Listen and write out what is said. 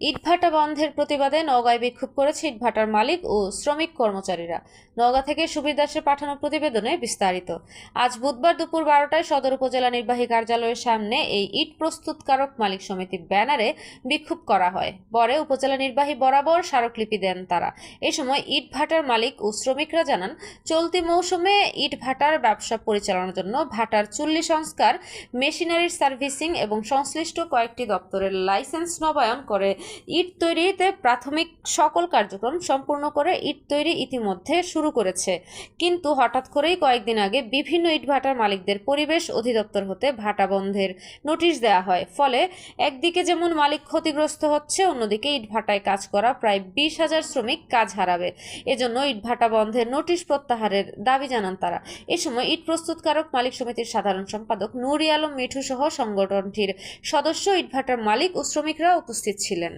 ইটভাটা বন্ধের প্রতিবাদে নওগাঁয় বিক্ষোভ করেছে ইটভাটার মালিক ও শ্রমিক কর্মচারীরা। নওগাঁ থেকে সুবীর দাসের পাঠানো প্রতিবেদনে বিস্তারিত। আজ বুধবার দুপুর বারোটায় সদর উপজেলা নির্বাহী কার্যালয়ের সামনে এই ইট প্রস্তুতকারক মালিক সমিতির ব্যানারে বিক্ষোভ করা হয়। পরে উপজেলা নির্বাহী বরাবর স্মারকলিপি দেন তারা। এ সময় ইট ভাটার মালিক ও শ্রমিকরা জানান, চলতি মৌসুমে ইটভাটার ব্যবসা পরিচালনার জন্য ভাটার চুল্লি সংস্কার মেশিনারির সার্ভিসিং এবং সংশ্লিষ্ট কয়েকটি দপ্তরের লাইসেন্স নবায়ন করে ইট তৈরিতে প্রাথমিক সকল কার্যক্রম সম্পূর্ণ করে ইট তৈরি ইতিমধ্যে শুরু করেছে। কিন্তু হঠাৎ করেই কয়েকদিন আগে বিভিন্ন ইটভাটার মালিকদের পরিবেশ অধিদপ্তর হতে ভাটা বন্ধের নোটিশ দেওয়া হয়। ফলে একদিকে যেমন মালিক ক্ষতিগ্রস্ত হচ্ছে, অন্যদিকে ইটভাটায় কাজ করা প্রায় বিশ হাজার শ্রমিক কাজ হারাবে। এজন্য ইটভাটা বন্ধের নোটিশ প্রত্যাহারের দাবি জানান তারা। এ সময় ইট প্রস্তুতকারক মালিক সমিতির সাধারণ সম্পাদক নুরি আলম মিঠু সহ সংগঠনটির সদস্য ইটভাটার মালিক ও শ্রমিকরা উপস্থিত ছিলেন।